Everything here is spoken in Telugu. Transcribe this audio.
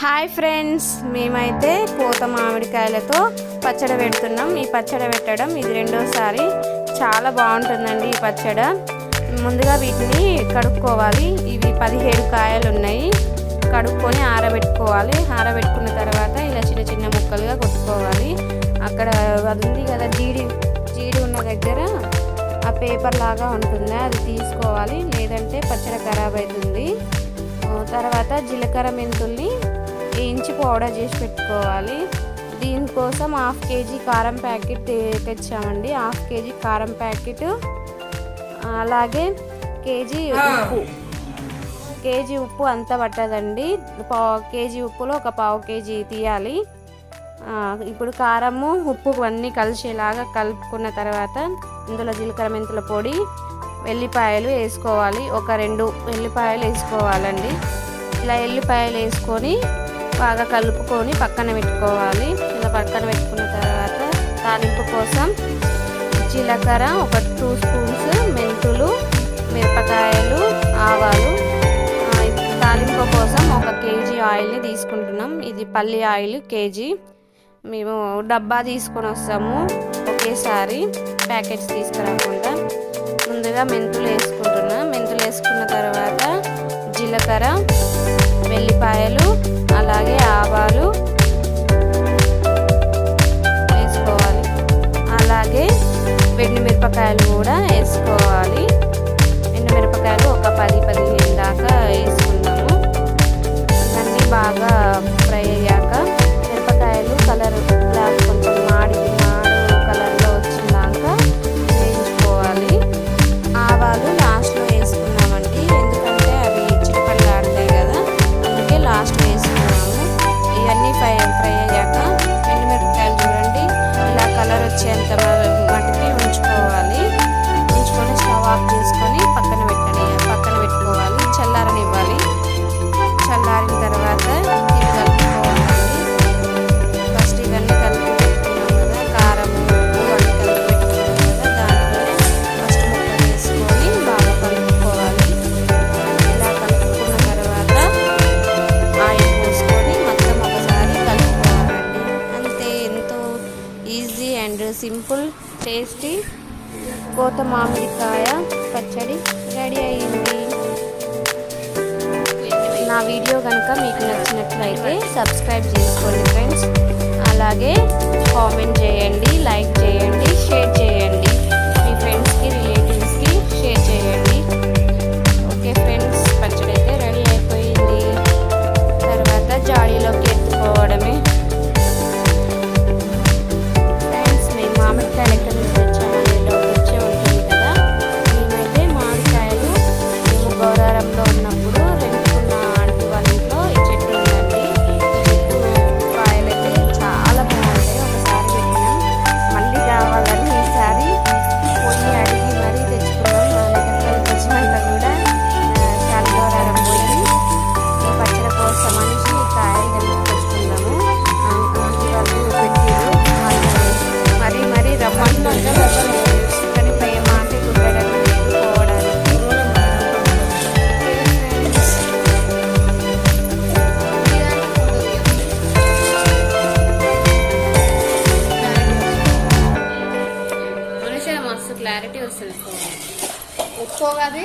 హాయ్ ఫ్రెండ్స్ మేమైతే పూత మామిడికాయలతో పచ్చడి పెడుతున్నాం. ఈ పచ్చడి పెట్టడం ఇది రెండోసారి. చాలా బాగుంటుందండి ఈ పచ్చడ. ముందుగా వీటిని కడుక్కోవాలి. ఇవి పదిహేడు కాయలు ఉన్నాయి కడుక్కొని ఆరబెట్టుకోవాలి. ఆరబెట్టుకున్న తర్వాత ఇలా చిన్న చిన్న ముక్కలుగా కొట్టుకోవాలి. అక్కడ అది ఉంది కదా జీడి జీడి ఉన్న దగ్గర ఆ పేపర్ లాగా ఉంటుంది? అది తీసుకోవాలి. లేదంటే పచ్చడి ఖరాబ్ అవుతుంది. తర్వాత జీలకర్ర మెంతుల్ని వేయించి పౌడర్ చేసి పెట్టుకోవాలి. దీనికోసం హాఫ్ కేజీ కారం ప్యాకెట్ తెచ్చామండి. హాఫ్ కేజీ కారం ప్యాకెట్. అలాగే కేజీ ఉప్పు. కేజీ ఉప్పు అంత పట్టదండి. పావు కేజీ ఉప్పులో ఒక పావు కేజీ తీయాలి. ఇప్పుడు కారము ఉప్పు అన్నీ కలిసేలాగా కలుపుకున్న తర్వాత ఇందులో జీలకర్ర మెంతుల పొడి వెల్లిపాయలు వేసుకోవాలి. ఒక రెండు వెల్లిపాయలు వేసుకోవాలండి. ఇలా ఎల్లిపాయలు వేసుకొని బాగా కలుపుకొని పక్కన పెట్టుకోవాలి. ఇలా పక్కన పెట్టుకున్న తర్వాత తాలింపు కోసం జీలకర్ర ఒక టూ స్పూన్స్ మెంతులు మిరపకాయలు ఆవాలు. తాలింపు కోసం ఒక కేజీ ఆయిల్ని తీసుకుంటున్నాం. ఇది పల్లి ఆయిల్ కేజీ. మేము డబ్బా తీసుకొని వస్తాము. ఒకేసారి ప్యాకెట్స్ తీసుకురాకుండా. ముందుగా మెంతులు వేసుకుంటున్నాం. మెంతులు వేసుకున్న తర్వాత జీలకర్ర వెల్లిపాయలు అలాగే ఆవాలు వేసుకోవాలి. అలాగే వెండి మిరపకాయలు కూడా వేసుకోవాలి. ఎండు మిరపకాయలు ఒక పది పది ఇవన్నీ ఫ్రై ఫ్రై అయ్యాక ఎండుమిరపకాయలు చూడండి. ఇలా కలర్ వచ్చేంత మటుకి ఉంచుకోవాలి. ఉంచుకొని ఈజీ అండ్ సింపుల్ టేస్టీ కోత మామిడికాయ పచ్చడి రెడీ అయ్యింది. నా వీడియో కనుక మీకు నచ్చినట్లయితే సబ్స్క్రైబ్ చేసుకోండి ఫ్రెండ్స్. అలాగే కామెంట్ చేయండి లైక్ చేయండి షేర్ చేయండి. క్లారిటీ వస్తుంది ఒప్పుకోగాది